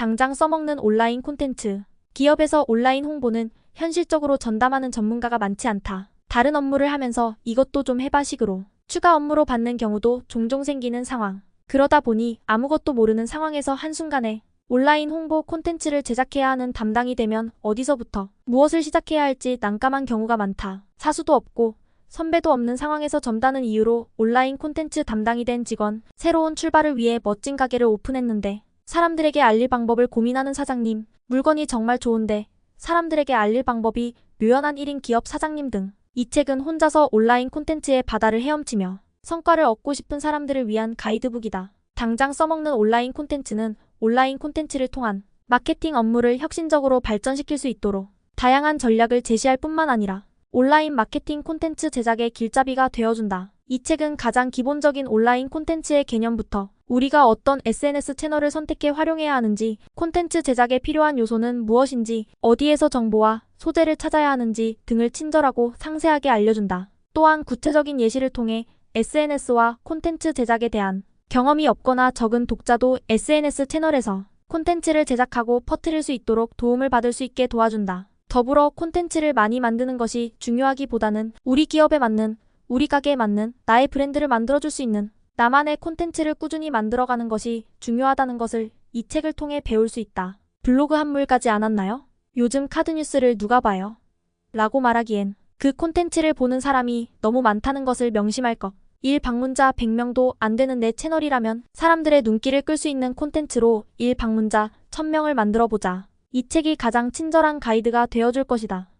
당장 써먹는 온라인 콘텐츠. 기업에서 온라인 홍보는 현실적으로 전담하는 전문가가 많지 않다. 다른 업무를 하면서 이것도 좀 해봐 식으로 추가 업무로 받는 경우도 종종 생기는 상황. 그러다 보니 아무것도 모르는 상황에서 한순간에 온라인 홍보 콘텐츠를 제작해야 하는 담당이 되면 어디서부터 무엇을 시작해야 할지 난감한 경우가 많다. 사수도 없고 선배도 없는 상황에서 점다는 이유로 온라인 콘텐츠 담당이 된 직원, 새로운 출발을 위해 멋진 가게를 오픈했는데 사람들에게 알릴 방법을 고민하는 사장님, 물건이 정말 좋은데 사람들에게 알릴 방법이 묘연한 1인 기업 사장님 등 이 책은 혼자서 온라인 콘텐츠의 바다를 헤엄치며 성과를 얻고 싶은 사람들을 위한 가이드북이다. 당장 써먹는 온라인 콘텐츠는 온라인 콘텐츠를 통한 마케팅 업무를 혁신적으로 발전시킬 수 있도록 다양한 전략을 제시할 뿐만 아니라 온라인 마케팅 콘텐츠 제작의 길잡이가 되어준다. 이 책은 가장 기본적인 온라인 콘텐츠의 개념부터 우리가 어떤 SNS 채널을 선택해 활용해야 하는지, 콘텐츠 제작에 필요한 요소는 무엇인지, 어디에서 정보와 소재를 찾아야 하는지 등을 친절하고 상세하게 알려준다. 또한 구체적인 예시를 통해 SNS와 콘텐츠 제작에 대한 경험이 없거나 적은 독자도 SNS 채널에서 콘텐츠를 제작하고 퍼뜨릴 수 있도록 도움을 받을 수 있게 도와준다. 더불어 콘텐츠를 많이 만드는 것이 중요하기보다는 우리 기업에 맞는, 우리 가게에 맞는 나의 브랜드를 만들어줄 수 있는 나만의 콘텐츠를 꾸준히 만들어가는 것이 중요하다는 것을 이 책을 통해 배울 수 있다. 블로그 한물 가지 않았나요? 요즘 카드 뉴스를 누가 봐요? 라고 말하기엔 그 콘텐츠를 보는 사람이 너무 많다는 것을 명심할 것. 1 방문자 100명도 안 되는 내 채널이라면 사람들의 눈길을 끌 수 있는 콘텐츠로 1 방문자 1000명을 만들어 보자. 이 책이 가장 친절한 가이드가 되어줄 것이다.